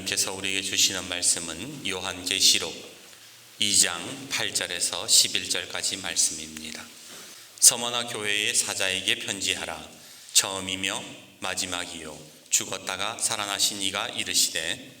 하나님께서 우리에게 주시는 말씀은 요한계시록 2장 8절에서 11절까지 말씀입니다. 서머나 교회의 사자에게 편지하라. 처음이며 마지막이요 죽었다가 살아나신 이가 이르시되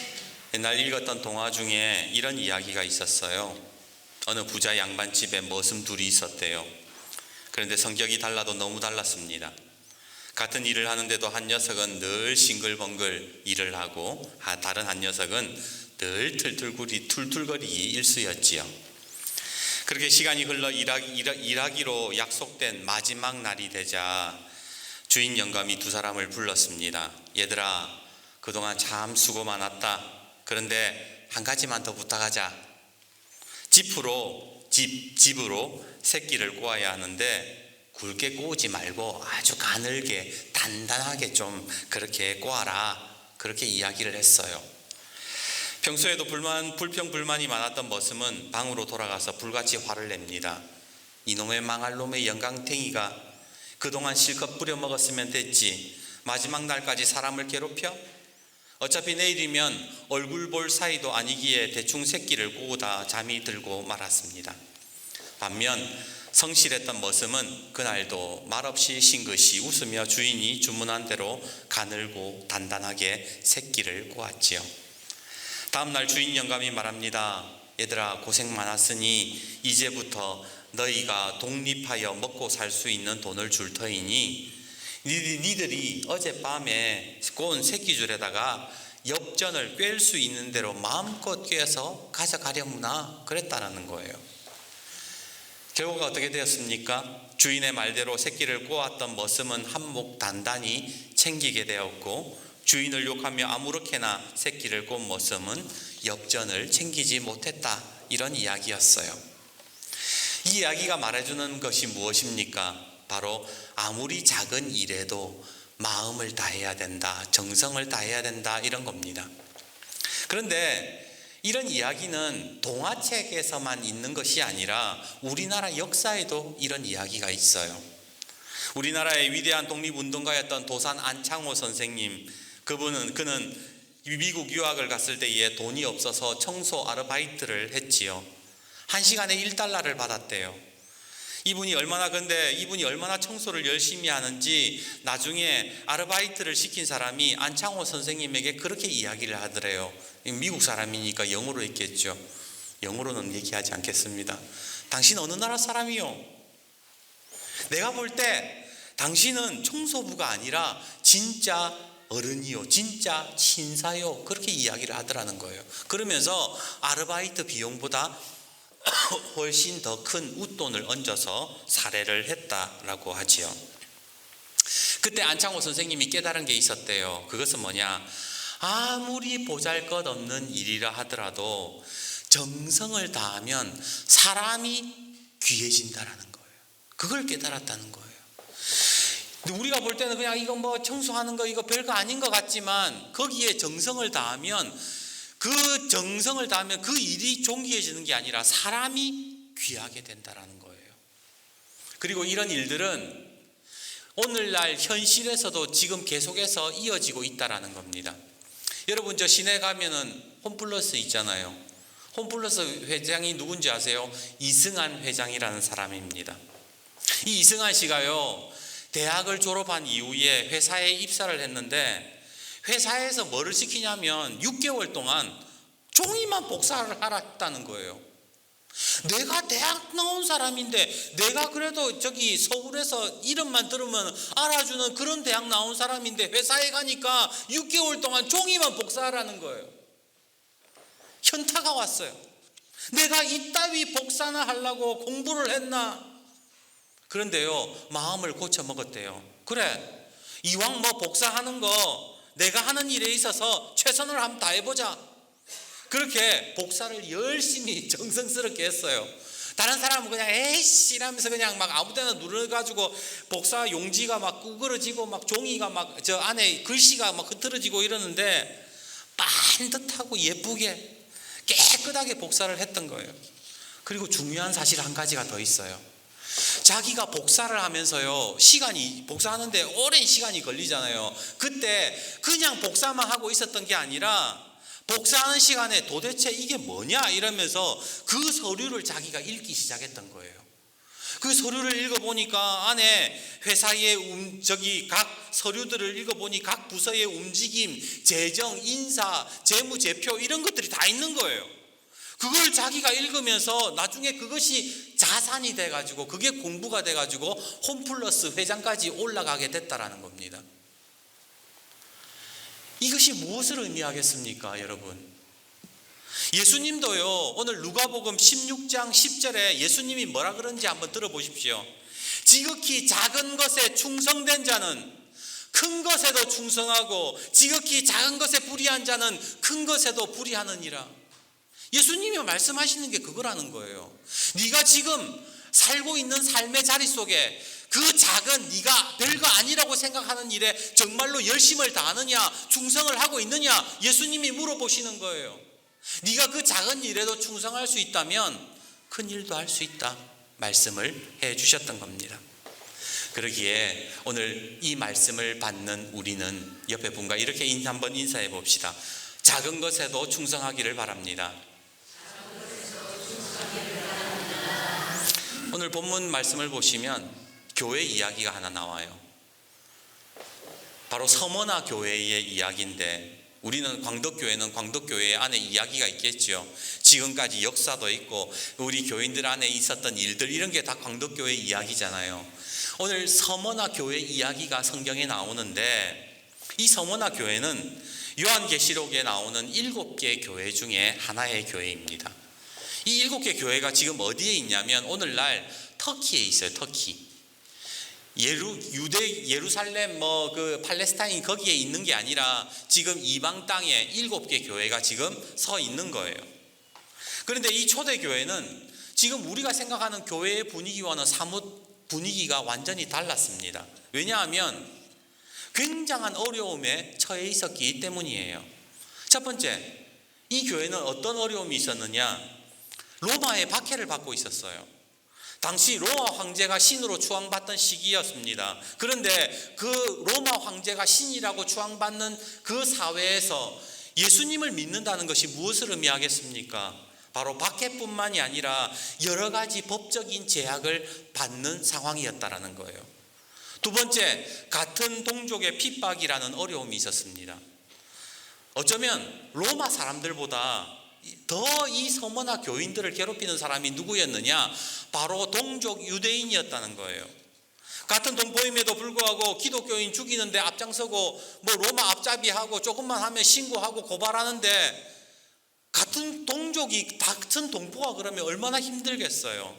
옛날 읽었던 동화 중에 이런 이야기가 있었어요. 어느 부자 양반 집에 머슴 둘이 있었대요. 그런데 성격이 달라도 너무 달랐습니다. 같은 일을 하는데도 한 녀석은 늘 싱글벙글 일을 하고 아, 다른 한 녀석은 늘 툴툴거리, 툴툴거리 일수였지요. 그렇게 시간이 흘러 일하기, 일하기 로 약속된 마지막 날이 되자 주인 영감이 두 사람을 불렀습니다. 얘들아, 그동안 참 수고 많았다. 그런데 한 가지만 더 부탁하자. 집으로 집 집으로 새끼를 꼬아야 하는데 굵게 꼬우지 말고 아주 가늘게 단단하게 좀 그렇게 꼬아라. 그렇게 이야기를 했어요. 평소에도 불만 불평 불만이 많았던 머슴은 방으로 돌아가서 불같이 화를 냅니다. 이놈의 망할 놈의 영광탱이가 그동안 실컷 뿌려 먹었으면 됐지. 마지막 날까지 사람을 괴롭혀? 어차피 내일이면 얼굴 볼 사이도 아니기에 대충 새끼를 꼬다 잠이 들고 말았습니다. 반면 성실했던 머슴은 그날도 말없이 싱긋이 웃으며 주인이 주문한 대로 가늘고 단단하게 새끼를 꼬았지요. 다음날 주인 영감이 말합니다. 얘들아 고생 많았으니 이제부터 너희가 독립하여 먹고 살 수 있는 돈을 줄 터이니 니들이 어젯밤에 꼬은 새끼줄에다가 엽전을 꿰을 수 있는 대로 마음껏 꿰서 가져가려무나 그랬다라는 거예요. 결과가 어떻게 되었습니까? 주인의 말대로 새끼를 꼬았던 머슴은 한몫 단단히 챙기게 되었고 주인을 욕하며 아무렇게나 새끼를 꼰 머슴은 엽전을 챙기지 못했다 이런 이야기였어요. 이 이야기가 말해주는 것이 무엇입니까? 바로 아무리 작은 일에도 마음을 다해야 된다, 정성을 다해야 된다 이런 겁니다. 그런데 이런 이야기는 동화책에서만 있는 것이 아니라 우리나라 역사에도 이런 이야기가 있어요. 우리나라의 위대한 독립운동가였던 도산 안창호 선생님, 그분은 그는 미국 유학을 갔을 때에 돈이 없어서 청소 아르바이트를 했지요. 한 시간에 1달러를 받았대요. 이분이 얼마나 근데 이분이 얼마나 청소를 열심히 하는지 나중에 아르바이트를 시킨 사람이 안창호 선생님에게 그렇게 이야기를 하더래요. 미국 사람이니까 영어로 했겠죠. 영어로는 얘기하지 않겠습니다. 당신 어느 나라 사람이요? 내가 볼 때 당신은 청소부가 아니라 진짜 어른이요, 진짜 친사요. 그렇게 이야기를 하더라는 거예요. 그러면서 아르바이트 비용보다 훨씬 더 큰 웃돈을 얹어서 살해를 했다라고 하지요. 그때 안창호 선생님이 깨달은 게 있었대요. 그것은 뭐냐? 아무리 보잘 것 없는 일이라 하더라도 정성을 다하면 사람이 귀해진다라는 거예요. 그걸 깨달았다는 거예요. 우리가 볼 때는 그냥 이거 뭐 청소하는 거 이거 별거 아닌 것 같지만 거기에 정성을 다하면 그 정성을 다하면 그 일이 존귀해지는 게 아니라 사람이 귀하게 된다라는 거예요. 그리고 이런 일들은 오늘날 현실에서도 지금 계속해서 이어지고 있다라는 겁니다. 여러분 저 시내 가면은 홈플러스 있잖아요. 홈플러스 회장이 누군지 아세요? 이승환 회장이라는 사람입니다. 이 이승환 씨가요. 대학을 졸업한 이후에 회사에 입사를 했는데 회사에서 뭐를 시키냐면 6개월 동안 종이만 복사를 하라다는 거예요. 내가 대학 나온 사람인데 내가 그래도 저기 서울에서 이름만 들으면 알아주는 그런 대학 나온 사람인데 회사에 가니까 6개월 동안 종이만 복사하라는 거예요. 현타가 왔어요. 내가 이따위 복사나 하려고 공부를 했나? 그런데요, 마음을 고쳐 먹었대요. 그래, 이왕 뭐 복사하는 거 내가 하는 일에 있어서 최선을 한번 다해보자. 그렇게 복사를 열심히 정성스럽게 했어요. 다른 사람은 그냥 에이씨 이러면서 그냥 막 아무 데나 눌러가지고 복사 용지가 막 구부러지고 막 종이가 막 저 안에 글씨가 막 흐트러지고 이러는데 반듯하고 예쁘게 깨끗하게 복사를 했던 거예요. 그리고 중요한 사실 한 가지가 더 있어요. 자기가 복사를 하면서요, 시간이, 복사하는데 오랜 시간이 걸리잖아요. 그때 그냥 복사만 하고 있었던 게 아니라 복사하는 시간에 도대체 이게 뭐냐 이러면서 그 서류를 자기가 읽기 시작했던 거예요. 그 서류를 읽어보니까 안에 회사의 음, 저기 각 서류들을 읽어보니 각 부서의 움직임, 재정, 인사, 재무제표 이런 것들이 다 있는 거예요. 그걸 자기가 읽으면서 나중에 그것이 자산이 돼가지고 그게 공부가 돼가지고 홈플러스 회장까지 올라가게 됐다라는 겁니다. 이것이 무엇을 의미하겠습니까, 여러분? 예수님도요, 오늘 누가복음 16장 10절에 예수님이 뭐라 그런지 한번 들어보십시오. 지극히 작은 것에 충성된 자는 큰 것에도 충성하고 지극히 작은 것에 불의한 자는 큰 것에도 불의하느니라. 예수님이 말씀하시는 게 그거라는 거예요. 네가 지금 살고 있는 삶의 자리 속에 그 작은 네가 별거 아니라고 생각하는 일에 정말로 열심을 다하느냐, 충성을 하고 있느냐 예수님이 물어보시는 거예요. 네가 그 작은 일에도 충성할 수 있다면 큰 일도 할 수 있다 말씀을 해 주셨던 겁니다. 그러기에 오늘 이 말씀을 받는 우리는 옆에 분과 이렇게 인사 한번 인사해 봅시다. 작은 것에도 충성하기를 바랍니다. 오늘 본문 말씀을 보시면 교회 이야기가 하나 나와요. 바로 서머나 교회의 이야기인데 우리는 광덕교회는 광덕교회 안에 이야기가 있겠죠. 지금까지 역사도 있고 우리 교인들 안에 있었던 일들 이런 게 다 광덕교회 이야기잖아요. 오늘 서머나 교회 이야기가 성경에 나오는데 이 서머나 교회는 요한계시록에 나오는 일곱 개 교회 중에 하나의 교회입니다. 이 일곱 개 교회가 지금 어디에 있냐면 오늘날 터키에 있어요. 터키. 예루 유대 예루살렘 뭐 그 팔레스타인 거기에 있는 게 아니라 지금 이방 땅에 일곱 개 교회가 지금 서 있는 거예요. 그런데 이 초대 교회는 지금 우리가 생각하는 교회의 분위기와는 사뭇 분위기가 완전히 달랐습니다. 왜냐하면 굉장한 어려움에 처해 있었기 때문이에요. 첫 번째, 이 교회는 어떤 어려움이 있었느냐? 로마의 박해를 받고 있었어요. 당시 로마 황제가 신으로 추앙받던 시기였습니다. 그런데 그 로마 황제가 신이라고 추앙받는 그 사회에서 예수님을 믿는다는 것이 무엇을 의미하겠습니까? 바로 박해뿐만이 아니라 여러 가지 법적인 제약을 받는 상황이었다라는 거예요. 두 번째, 같은 동족의 핍박이라는 어려움이 있었습니다. 어쩌면 로마 사람들보다 더 이 서머나 교인들을 괴롭히는 사람이 누구였느냐? 바로 동족 유대인이었다는 거예요. 같은 동포임에도 불구하고 기독교인 죽이는데 앞장서고 뭐 로마 앞잡이하고 조금만 하면 신고하고 고발하는데 같은 동족이 같은 동포가 그러면 얼마나 힘들겠어요.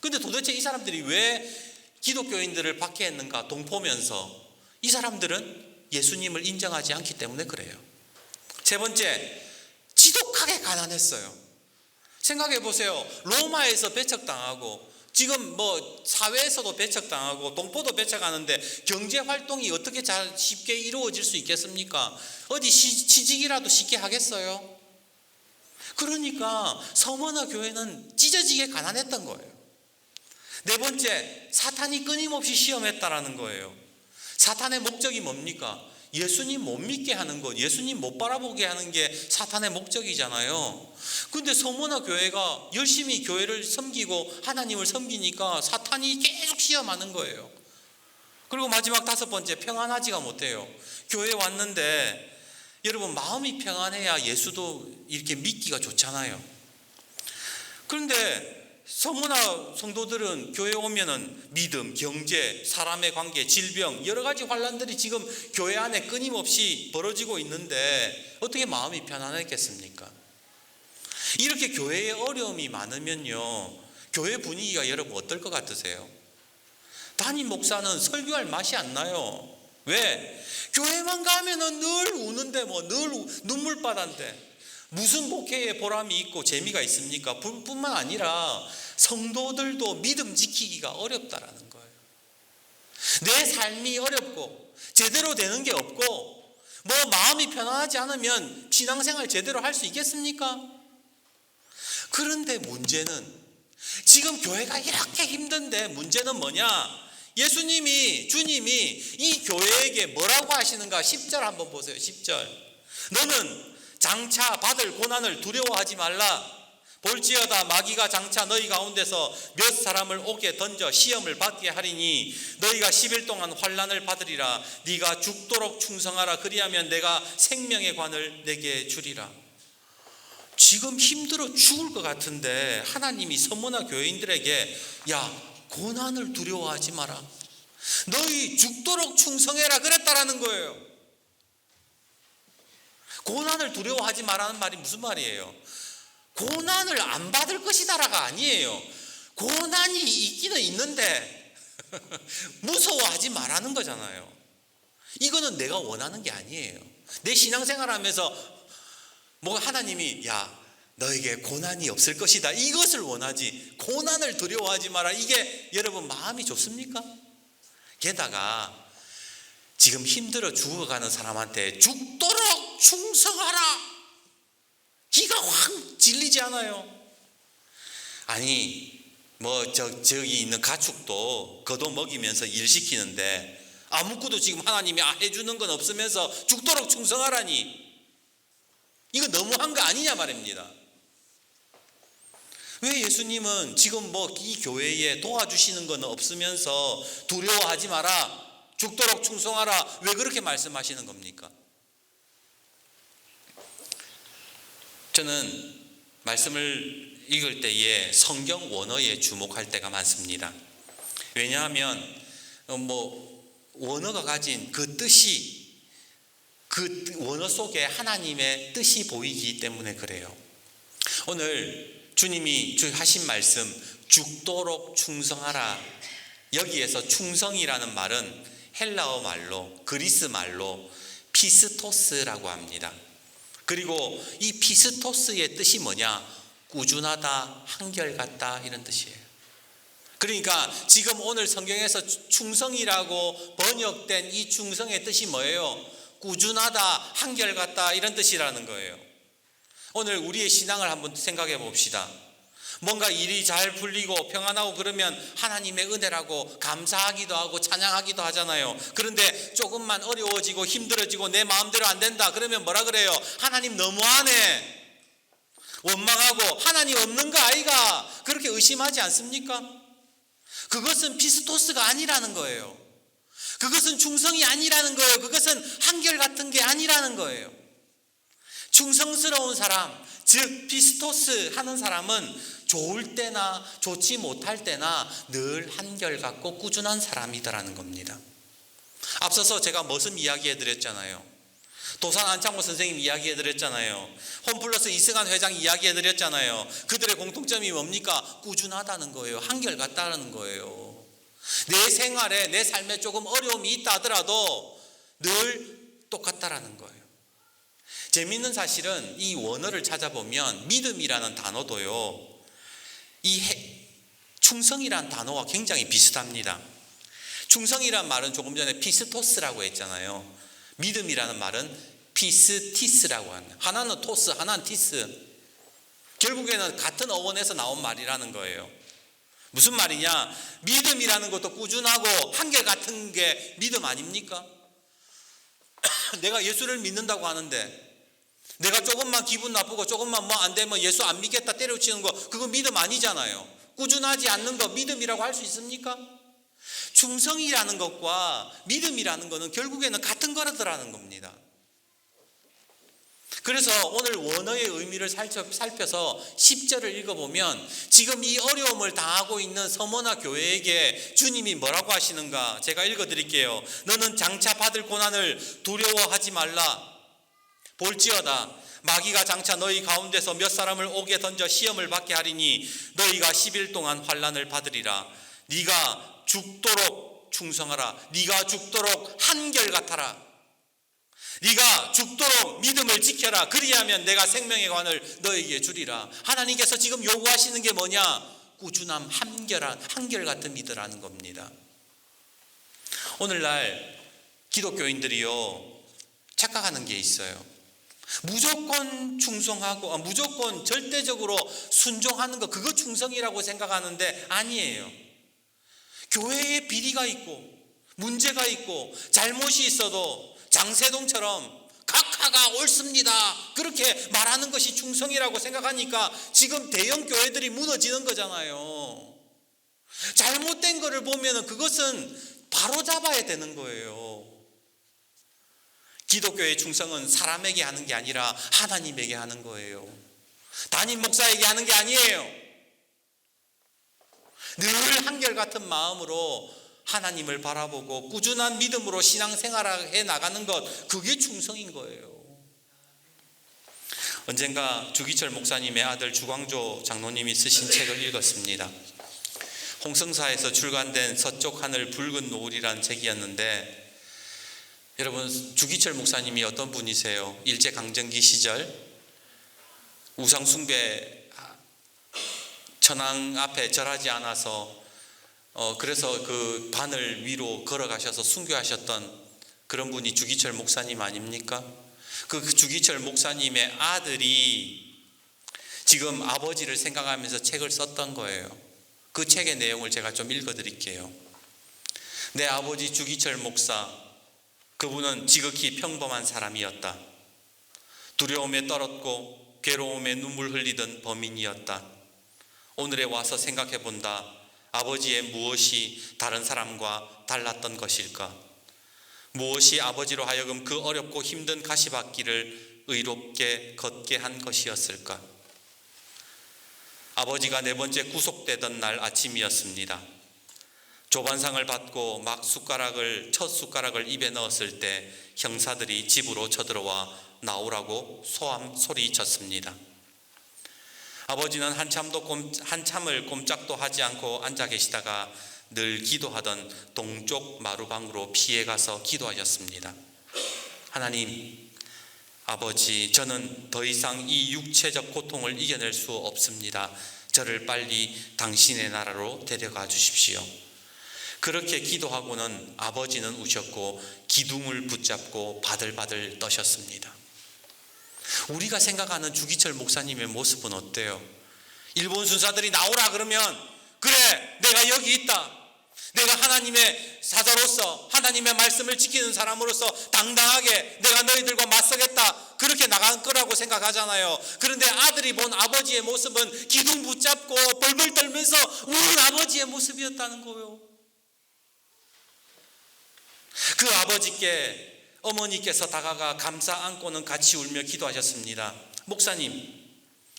근데 도대체 이 사람들이 왜 기독교인들을 박해했는가 동포면서 이 사람들은 예수님을 인정하지 않기 때문에 그래요. 세 번째, 가난했어요. 생각해 보세요. 로마에서 배척당하고 지금 뭐 사회에서도 배척당하고 동포도 배척하는데 경제 활동이 어떻게 잘 쉽게 이루어질 수 있겠습니까? 어디 시, 취직이라도 쉽게 하겠어요? 그러니까 서머나 교회는 찢어지게 가난했던 거예요. 네 번째, 사탄이 끊임없이 시험했다라는 거예요. 사탄의 목적이 뭡니까? 예수님 못 믿게 하는 것, 예수님 못 바라보게 하는 게 사탄의 목적이잖아요. 근데 서머나 교회가 열심히 교회를 섬기고 하나님을 섬기니까 사탄이 계속 시험하는 거예요. 그리고 마지막 다섯 번째, 평안하지가 못해요. 교회 왔는데 여러분 마음이 평안해야 예수도 이렇게 믿기가 좋잖아요. 그런데 서문화 성도들은 교회 오면은 믿음, 경제, 사람의 관계, 질병 여러 가지 환란들이 지금 교회 안에 끊임없이 벌어지고 있는데 어떻게 마음이 편안했겠습니까? 이렇게 교회에 어려움이 많으면요. 교회 분위기가 여러분 어떨 것 같으세요? 담임 목사는 설교할 맛이 안 나요. 왜? 교회만 가면은 늘 우는데 뭐 늘 눈물바다인데 무슨 목회에 보람이 있고 재미가 있습니까? 뿐- 뿐만 아니라 성도들도 믿음 지키기가 어렵다라는 거예요. 내 삶이 어렵고 제대로 되는 게 없고 뭐 마음이 편안하지 않으면 신앙생활 제대로 할 수 있겠습니까? 그런데 문제는 지금 교회가 이렇게 힘든데 문제는 뭐냐? 예수님이 주님이 이 교회에게 뭐라고 하시는가? 10절 한번 보세요. 10절. 너는 장차 받을 고난을 두려워하지 말라. 볼지어다 마귀가 장차 너희 가운데서 몇 사람을 옥에 던져 시험을 받게 하리니 너희가 10일 동안 환란을 받으리라. 네가 죽도록 충성하라. 그리하면 내가 생명의 관을 내게 주리라. 지금 힘들어 죽을 것 같은데 하나님이 선문화 교인들에게 야 고난을 두려워하지 마라. 너희 죽도록 충성해라. 그랬다라는 거예요 고난을 두려워하지 마라는 말이 무슨 말이에요 고난을 안 받을 것이다라가 아니에요. 고난이 있기는 있는데 무서워하지 말라는 거잖아요. 이거는 내가 원하는 게 아니에요. 내 신앙생활 하면서 뭐 하나님이 야 너에게 고난이 없을 것이다 이것을 원하지 고난을 두려워하지 마라 이게 여러분 마음이 좋습니까? 게다가 지금 힘들어 죽어가는 사람한테 죽도록 충성하라 기가 확 질리지 않아요. 아니 뭐 저 저기 있는 가축도 거도 먹이면서 일 시키는데 아무것도 지금 하나님이 아, 해주는 건 없으면서 죽도록 충성하라니 이거 너무한 거 아니냐 말입니다. 왜 예수님은 지금 뭐 이 교회에 도와주시는 건 없으면서 두려워하지 마라 죽도록 충성하라 왜 그렇게 말씀하시는 겁니까? 저는 말씀을 읽을 때에 성경 원어에 주목할 때가 많습니다. 왜냐하면 어, 뭐 원어가 가진 그 뜻이 그 원어 속에 하나님의 뜻이 보이기 때문에 그래요. 오늘 주님이 주 하신 말씀 죽도록 충성하라. 여기에서 충성이라는 말은 헬라어 말로 그리스 말로 피스토스라고 합니다. 그리고 이 피스토스의 뜻이 뭐냐? 꾸준하다, 한결같다 이런 뜻이에요. 그러니까 지금 오늘 성경에서 충성이라고 번역된 이 충성의 뜻이 뭐예요? 꾸준하다, 한결같다 이런 뜻이라는 거예요. 오늘 우리의 신앙을 한번 생각해 봅시다. 뭔가 일이 잘 풀리고 평안하고 그러면 하나님의 은혜라고 감사하기도 하고 찬양하기도 하잖아요. 그런데 조금만 어려워지고 힘들어지고 내 마음대로 안 된다. 그러면 뭐라 그래요? 하나님 너무하네. 원망하고 하나님 없는 거 아이가 그렇게 의심하지 않습니까? 그것은 피스토스가 아니라는 거예요. 그것은 충성이 아니라는 거예요. 그것은 한결 같은 게 아니라는 거예요. 충성스러운 사람, 즉 피스토스 하는 사람은 좋을 때나 좋지 못할 때나 늘 한결같고 꾸준한 사람이더라는 겁니다. 앞서서 제가 무슨 이야기해 드렸잖아요. 도산 안창호 선생님 이야기해 드렸잖아요. 홈플러스 이승환 회장 이야기해 드렸잖아요. 그들의 공통점이 뭡니까? 꾸준하다는 거예요. 한결같다는 거예요. 내 생활에 내 삶에 조금 어려움이 있다 하더라도 늘 똑같다라는 거예요. 재미있는 사실은 이 원어를 찾아보면 믿음이라는 단어도요. 이 해, 충성이란 단어와 굉장히 비슷합니다. 충성이란 말은 조금 전에 피스토스라고 했잖아요. 믿음이라는 말은 피스티스라고 합니다. 하나는 토스, 하나는 티스. 결국에는 같은 어원에서 나온 말이라는 거예요. 무슨 말이냐? 믿음이라는 것도 꾸준하고 한결 같은 게 믿음 아닙니까? 내가 예수를 믿는다고 하는데 내가 조금만 기분 나쁘고 조금만 뭐 안 되면 예수 안 믿겠다 때려치는 거 그거 믿음 아니잖아요. 꾸준하지 않는 거 믿음이라고 할 수 있습니까? 충성이라는 것과 믿음이라는 것은 결국에는 같은 거라더라는 겁니다. 그래서 오늘 원어의 의미를 살펴서 10절을 읽어보면 지금 이 어려움을 당하고 있는 서머나 교회에게 주님이 뭐라고 하시는가 제가 읽어드릴게요. 너는 장차 받을 고난을 두려워하지 말라. 볼지어다. 마귀가 장차 너희 가운데서 몇 사람을 오게 던져 시험을 받게 하리니 너희가 10일 동안 환란을 받으리라. 네가 죽도록 충성하라. 네가 죽도록 한결 같아라. 네가 죽도록 믿음을 지켜라. 그리하면 내가 생명의 관을 너에게 주리라. 하나님께서 지금 요구하시는 게 뭐냐? 꾸준함 한결한 한결 같은 믿으라는 겁니다. 오늘날 기독교인들이요 착각하는 게 있어요 무조건 충성하고 아, 무조건 절대적으로 순종하는 거 그거 충성이라고 생각하는데 아니에요. 교회에 비리가 있고 문제가 있고 잘못이 있어도 장세동처럼 각하가 옳습니다. 그렇게 말하는 것이 충성이라고 생각하니까 지금 대형 교회들이 무너지는 거잖아요. 잘못된 거를 보면은 그것은 바로 잡아야 되는 거예요. 기독교의 충성은 사람에게 하는 게 아니라 하나님에게 하는 거예요. 담임 목사에게 하는 게 아니에요. 늘 한결같은 마음으로 하나님을 바라보고 꾸준한 믿음으로 신앙생활을 해 나가는 것 그게 충성인 거예요. 언젠가 주기철 목사님의 아들 주광조 장로님이 쓰신 책을 읽었습니다. 홍성사에서 출간된 서쪽 하늘 붉은 노을이라는 책이었는데 여러분 주기철 목사님이 어떤 분이세요? 일제 강점기 시절 우상 숭배 천황 앞에 절하지 않아서 어 그래서 그 반을 위로 걸어가셔서 순교하셨던 그런 분이 주기철 목사님 아닙니까? 그 주기철 목사님의 아들이 지금 아버지를 생각하면서 책을 썼던 거예요. 그 책의 내용을 제가 좀 읽어 드릴게요. 내 아버지 주기철 목사 그분은 지극히 평범한 사람이었다. 두려움에 떨었고 괴로움에 눈물 흘리던 범인이었다. 오늘에 와서 생각해 본다. 아버지의 무엇이 다른 사람과 달랐던 것일까? 무엇이 아버지로 하여금 그 어렵고 힘든 가시밭길을 의롭게 걷게 한 것이었을까? 아버지가 네 번째 구속되던 날 아침이었습니다. 조반상을 받고 막 숟가락을 첫 숟가락을 입에 넣었을 때 형사들이 집으로 쳐들어와 나오라고 소함 소리쳤습니다. 아버지는 한참도 꼼, 한참을 꼼짝도 하지 않고 앉아 계시다가 늘 기도하던 동쪽 마루방으로 피해 가서 기도하셨습니다. 하나님, 아버지, 저는 더 이상 이 육체적 고통을 이겨낼 수 없습니다. 저를 빨리 당신의 나라로 데려가 주십시오. 그렇게 기도하고는 아버지는 우셨고 기둥을 붙잡고 바들바들 떠셨습니다. 우리가 생각하는 주기철 목사님의 모습은 어때요? 일본 순사들이 나오라 그러면 그래 내가 여기 있다. 내가 하나님의 사자로서 하나님의 말씀을 지키는 사람으로서 당당하게 내가 너희들과 맞서겠다. 그렇게 나간 거라고 생각하잖아요. 그런데 아들이 본 아버지의 모습은 기둥 붙잡고 벌벌 떨면서 우는 아버지의 모습이었다는 거예요. 그 아버지께 어머니께서 다가가 감사 안고는 같이 울며 기도하셨습니다. 목사님,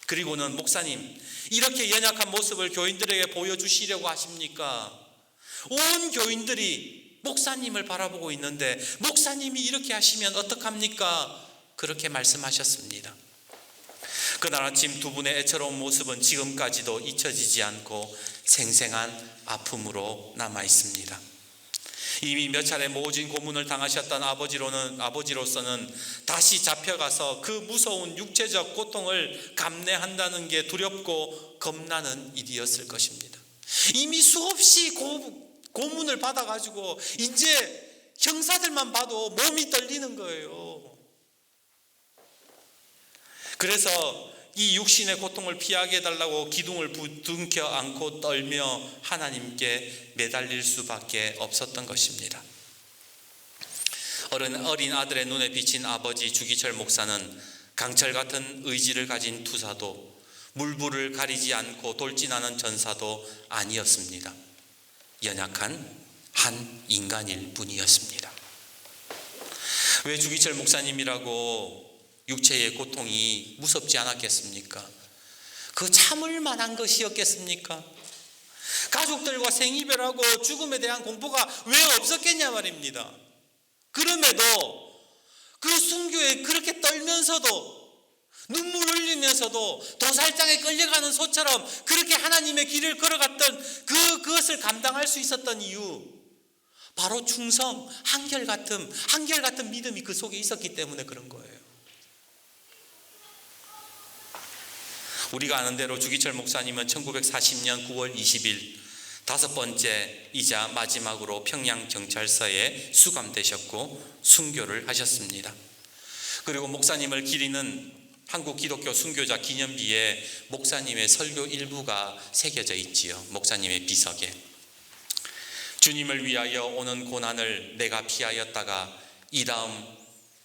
그리고는 목사님, 이렇게 연약한 모습을 교인들에게 보여주시려고 하십니까? 온 교인들이 목사님을 바라보고 있는데, 목사님이 이렇게 하시면 어떡합니까? 그렇게 말씀하셨습니다. 그날 아침 두 분의 애처로운 모습은 지금까지도 잊혀지지 않고 생생한 아픔으로 남아 있습니다. 이미 몇 차례 모진 고문을 당하셨던 아버지로는 아버지로서는 다시 잡혀가서 그 무서운 육체적 고통을 감내한다는 게 두렵고 겁나는 일이었을 것입니다. 이미 수없이 고, 고문을 받아가지고 이제 형사들만 봐도 몸이 떨리는 거예요. 그래서 이 육신의 고통을 피하게 해달라고 기둥을 부둥켜 안고 떨며 하나님께 매달릴 수밖에 없었던 것입니다. 어린, 어린 아들의 눈에 비친 아버지 주기철 목사는 강철 같은 의지를 가진 투사도 물불을 가리지 않고 돌진하는 전사도 아니었습니다. 연약한 한 인간일 뿐이었습니다. 왜 주기철 목사님이라고 육체의 고통이 무섭지 않았겠습니까? 그 참을 만한 것이었겠습니까? 가족들과 생이별하고 죽음에 대한 공포가 왜 없었겠냐 말입니다. 그럼에도 그 순교에 그렇게 떨면서 떨면서도 눈물 흘리면서도 도살장에 끌려가는 소처럼 그렇게 하나님의 길을 걸어갔던 그 그것을 감당할 수 있었던 이유 바로 충성, 한결같음, 한결같은 믿음이 그 속에 있었기 때문에 그런 거예요. 우리가 아는 대로 주기철 목사님은 1940년 9월 20일 다섯 번째 이자 마지막으로 평양 경찰서에 수감되셨고 순교를 하셨습니다. 그리고 목사님을 기리는 한국 기독교 순교자 기념비에 목사님의 설교 일부가 새겨져 있지요. 목사님의 비석에. 주님을 위하여 오는 고난을 내가 피하였다가 이 다음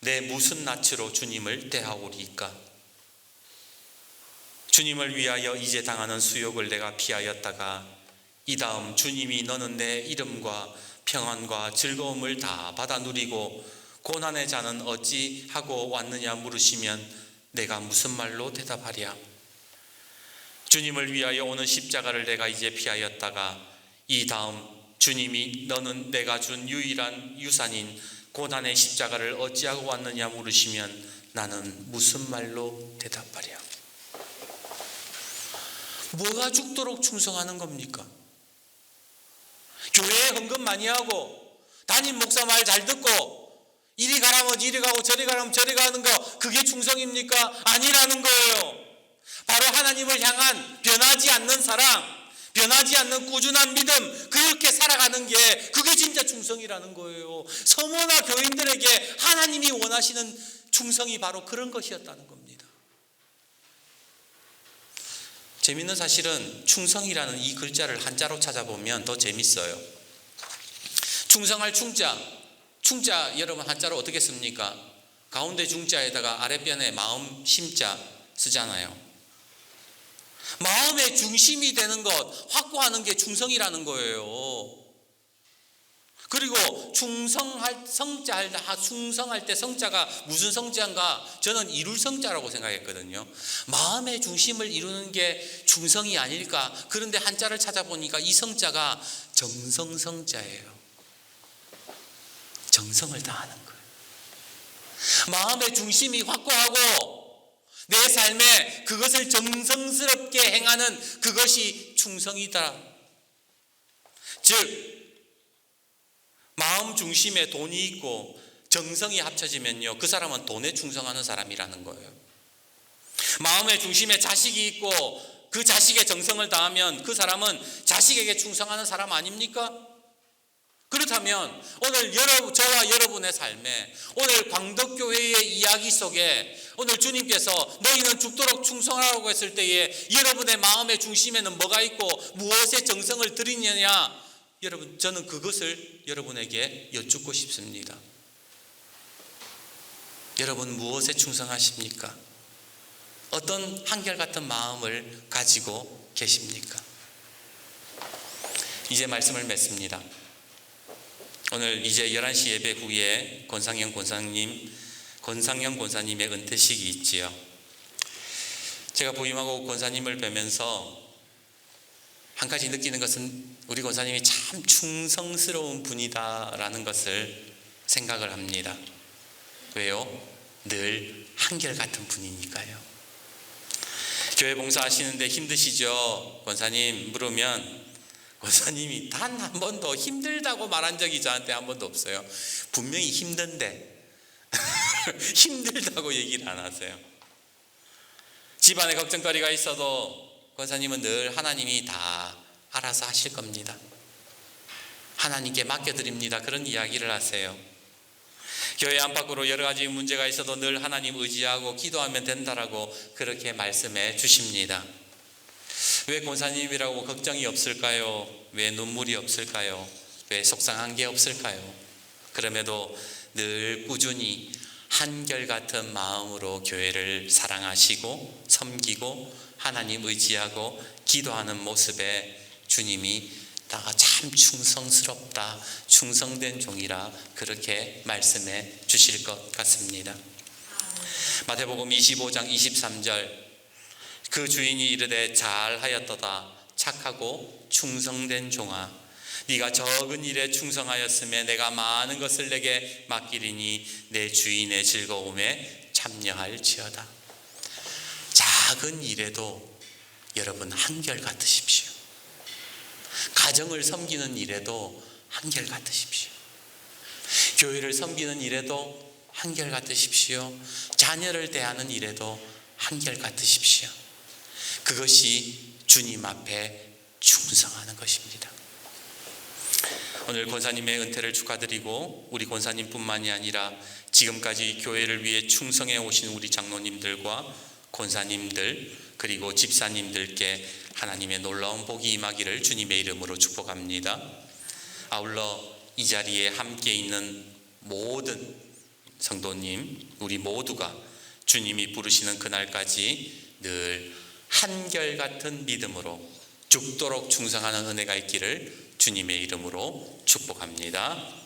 내 무슨 낯으로 주님을 대하오리까? 주님을 위하여 이제 당하는 수욕을 내가 피하였다가 이 다음 주님이 너는 내 이름과 평안과 즐거움을 다 받아 누리고 고난의 자는 어찌 하고 왔느냐 물으시면 내가 무슨 말로 대답하랴? 주님을 위하여 오는 십자가를 내가 이제 피하였다가 이 다음 주님이 너는 내가 준 유일한 유산인 고난의 십자가를 어찌하고 왔느냐 물으시면 나는 무슨 말로 대답하랴? 뭐가 죽도록 충성하는 겁니까? 교회에 헌금 많이 하고 담임 목사 말 잘 듣고 이리 가라면 이리 가고 저리 가라면 저리 가는 거 그게 충성입니까? 아니라는 거예요. 바로 하나님을 향한 변하지 않는 사랑, 변하지 않는 꾸준한 믿음 그렇게 살아가는 게 그게 진짜 충성이라는 거예요. 서머나 교인들에게 하나님이 원하시는 충성이 바로 그런 것이었다는 겁니다. 재밌는 사실은 충성이라는 이 글자를 한자로 찾아보면 더 재밌어요. 충성할 충자, 충자 여러분 한자로 어떻게 씁니까? 가운데 중자에다가 아랫변에 마음 심자 쓰잖아요. 마음의 중심이 되는 것, 확고하는 게 충성이라는 거예요. 그리고 충성할 성자 할 때, 충성할 때 성자가 무슨 성자인가? 저는 이룰 성자라고 생각했거든요. 마음의 중심을 이루는 게 충성이 아닐까? 그런데 한자를 찾아보니까 이 성자가 정성 성자예요. 정성을 다하는. 마음의 중심이 확고하고 내 삶에 그것을 정성스럽게 행하는 그것이 충성이다. 즉, 마음 중심에 돈이 있고 정성이 합쳐지면요. 그 사람은 돈에 충성하는 사람이라는 거예요. 마음의 중심에 자식이 있고 그 자식의 정성을 다하면 그 사람은 자식에게 충성하는 사람 아닙니까? 그렇다면 오늘 여러분, 저와 여러분의 삶에 오늘 광덕교회의 이야기 속에 오늘 주님께서 너희는 죽도록 충성하라고 했을 때에 여러분의 마음의 중심에는 뭐가 있고 무엇에 정성을 들이느냐 여러분 저는 그것을 여러분에게 여쭙고 싶습니다. 여러분 무엇에 충성하십니까? 어떤 한결같은 마음을 가지고 계십니까? 이제 말씀을 맺습니다. 오늘 이제 11시 예배 후에 권상영 권사님, 권상영 권사님의 은퇴식이 있지요. 제가 부임하고 권사님을 뵈면서 한 가지 느끼는 것은 우리 권사님이 참 충성스러운 분이다라는 것을 생각을 합니다. 왜요? 늘 한결같은 분이니까요. 교회 봉사하시는데 힘드시죠? 권사님 물으면 권사님이 단 한 번도 힘들다고 말한 적이 저한테 한 번도 없어요. 분명히 힘든데 힘들다고 얘기를 안 하세요. 집안에 걱정거리가 있어도 권사님은 늘 하나님이 다 알아서 하실 겁니다. 하나님께 맡겨드립니다. 그런 이야기를 하세요. 교회 안팎으로 여러 가지 문제가 있어도 늘 하나님 의지하고 기도하면 된다라고 그렇게 말씀해 주십니다. 왜 권사님이라고 걱정이 없을까요? 왜 눈물이 없을까요? 왜 속상한 게 없을까요? 그럼에도 늘 꾸준히 한결같은 마음으로 교회를 사랑하시고 섬기고 하나님 의지하고 기도하는 모습에 주님이 나가 참 충성스럽다, 충성된 종이라 그렇게 말씀해 주실 것 같습니다. 마태복음 25장 23절 그 주인이 이르되 잘하였도다 착하고 충성된 종아 네가 적은 일에 충성하였음에 내가 많은 것을 내게 맡기리니 내 주인의 즐거움에 참여할지어다. 작은 일에도 여러분 한결 같으십시오. 가정을 섬기는 일에도 한결 같으십시오. 교회를 섬기는 일에도 한결 같으십시오. 자녀를 대하는 일에도 한결 같으십시오. 그것이 주님 앞에 충성하는 것입니다. 오늘 권사님의 은퇴를 축하드리고 우리 권사님뿐만이 아니라 지금까지 교회를 위해 충성해 오신 우리 장로님들과 권사님들 그리고 집사님들께 하나님의 놀라운 복이 임하기를 주님의 이름으로 축복합니다. 아울러 이 자리에 함께 있는 모든 성도님 우리 모두가 주님이 부르시는 그날까지 늘 한결같은 믿음으로 죽도록 충성하는 은혜가 있기를 주님의 이름으로 축복합니다.